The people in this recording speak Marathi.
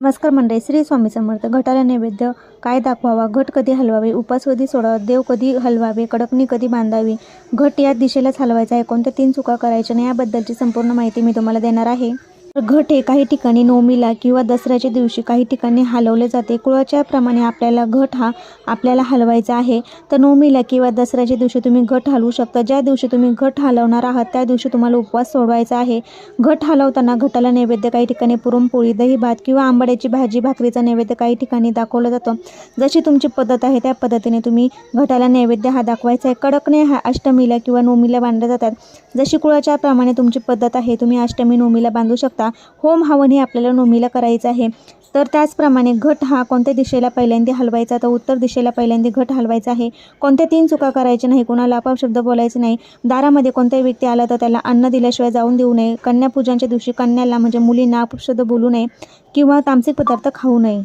नमस्कार मंडळी श्री स्वामी समर्थ. घटाला नैवेद्य. काय दाखवावा? घट कधी हलवावे? उपास कधी सोडावा? देव कधी हलवावे? कडकणी कधी बांधावी? घट या दिशेलाच हलवायचा आहे. कोणत्या तीन चुका करायच्या? नाही याबद्दलची संपूर्ण माहिती मी तुम्हाला देणार आहे. घट हे काही ठिकाणी नवमीला किंवा दसऱ्याच्या दिवशी काही ठिकाणी हलवले जाते. कुळाच्या प्रमाणे आपल्याला घट हा आपल्याला हलवायचा आहे. तर नवमीला किंवा दसऱ्याच्या दिवशी तुम्ही घट हलवू शकता. ज्या दिवशी तुम्ही घट हलवणार आहात त्या दिवशी तुम्हाला उपवास सोडवायचा आहे. घट हलवताना घटाला नैवेद्य काही ठिकाणी पुरणपोळी दही भात किंवा आंबाड्याची भाजी भाकरीचा नैवेद्य काही ठिकाणी दाखवलं जातो. जशी तुमची पद्धत आहे त्या पद्धतीने तुम्ही घटाला नैवेद्य हा दाखवायचा आहे. कडकणे हा अष्टमीला किंवा नवमीला बांधले जातात. जशी कुळाच्या प्रमाणे तुमची पद्धत आहे तुम्ही अष्टमी नवमीला बांधू शकता. होम हवन हे आपल्याला नोमीला करायचं आहे. तर त्याचप्रमाणे घट हा कोणत्या दिशेला पहिल्यांदा हलवायचा तर उत्तर दिशेला पहिल्यांदा घट हलवायचा आहे. कोणत्या तीन चुका करायच्या नाही? कोणाला शब्द बोलायचे नाही. दारामध्ये कोणताही व्यक्ती आला तर त्याला अन्न दिल्याशिवाय जाऊन देऊ नये. कन्यापूजनच्या दिवशी कन्याला म्हणजे मुलींना अपशब्द बोलू नये किंवा तामसिक पदार्थ खाऊ नये.